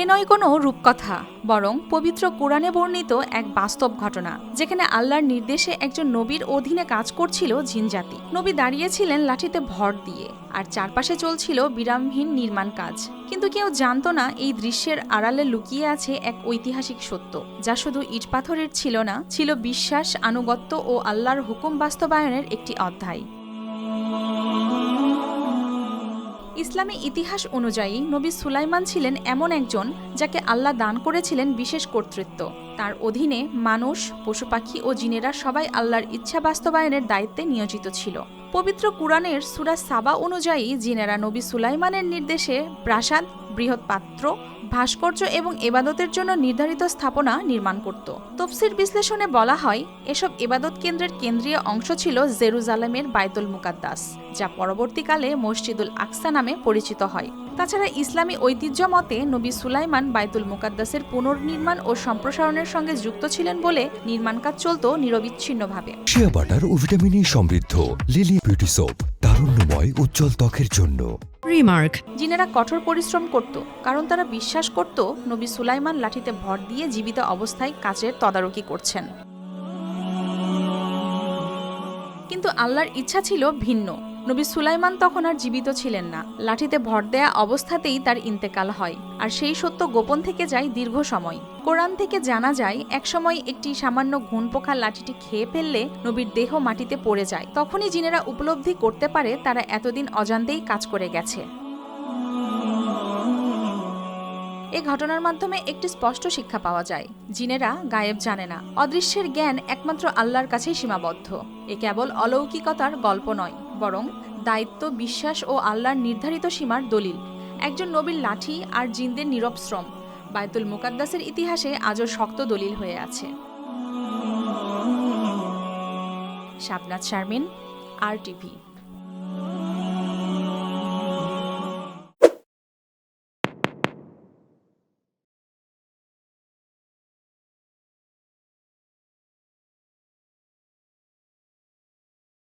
এ নয় কোনো রূপকথা, বরং পবিত্র কোরআনে বর্ণিত এক বাস্তব ঘটনা, যেখানে আল্লাহর নির্দেশে একজন নবীর অধীনে কাজ করছিল জিনজাতি নবী দাঁড়িয়েছিলেন লাঠিতে ভর দিয়ে, আর চারপাশে চলছিল বিরামহীন নির্মাণ কাজ। কিন্তু কেউ জানতো না এই দৃশ্যের আড়ালে লুকিয়ে আছে এক ঐতিহাসিক সত্য, যা শুধু ইটপাথরের ছিল না, ছিল বিশ্বাস, আনুগত্য ও আল্লাহর হুকুম বাস্তবায়নের একটি অধ্যায়। ইসলামী ইতিহাস অনুযায়ী নবী সুলাইমান ছিলেন এমন একজন যাকে আল্লাহ দান করেছিলেন বিশেষ কর্তৃত্ব। তার অধীনে মানুষ পশু পাখি ও জিনেরা সবাই আল্লাহর ইচ্ছা বাস্তবায়নের দায়িত্বে নিয়োজিত ছিল। পবিত্র কুরআনের সুরা সাবা অনুযায়ী জিনেরা নবী সুলাইমানের নির্দেশে প্রাসাদ, বৃহৎ পাত্র ভাস্কর্য এবং এবাদতের জন্য নির্ধারিত স্থাপনা নির্মাণ করত। তফসির বিশ্লেষণে বলা হয়, এসব এবাদত কেন্দ্রের কেন্দ্রীয় অংশ ছিল জেরুজালেমের বাইতুল মুকাদ্দাস, যা পরবর্তীকালে মসজিদুল আকসা নামে পরিচিত হয়। তাছাড়া ইসলামী ঐতিহ্য মতে, নবী সুলাইমান বাইতুল মুকাদ্দাসের পুনর্নির্মাণ ও সম্প্রসারণের সঙ্গে যুক্ত ছিলেন বলে নির্মাণ কাজ চলত নিরবিচ্ছিন্নভাবে। শিয়া বাটার ও ভিটামিনে সমৃদ্ধ, লিলি বিউটি সোপ, তারুণ্যময়, উজ্জ্বল ত্বকের জন্য। Remark. জিনেরা কঠোর পরিশ্রম করত, কারণ তারা বিশ্বাস করত, নবী সুলাইমান লাঠিতে ভর দিয়ে জীবিত অবস্থায় কাজের তদারকি করছেন কিন্তু আল্লাহর ইচ্ছা ছিল ভিন্ন। নবী সুলাইমান তখন আর জীবিত ছিলেন না। লাঠিতে ভর দেয়া অবস্থাতেই তার ইন্তেকাল হয়। আর সেই সত্য গোপন থেকে যায় দীর্ঘ সময়। কোরআন থেকে জানা যায়, একসময় একটি সামান্য ঘুন পোকা লাঠিটি খেয়ে ফেললে নবীর দেহ মাটিতে পড়ে যায়। তখনই জিনেরা উপলব্ধি করতে পারে তারা এতদিন অজান্তেই কাজ করে গেছে। এই ঘটনার মাধ্যমে একটি স্পষ্ট শিক্ষা পাওয়া যায়। জিনেরা গায়েব জানে না। অদৃশ্যের জ্ঞান একমাত্র আল্লাহর কাছেই সীমাবদ্ধ। এ কেবল অলৌকিকতার গল্প নয়, বরং দায়িত্ব, বিশ্বাস ও আল্লাহর নির্ধারিত সীমার দলিল। একজন নবীর লাঠি আর জিনদের নীরব শ্রম। বায়তুল মুকাদ্দাসের ইতিহাসে আজও শক্ত দলিল হয়ে আছে। Shabnath Sharmin, R TV.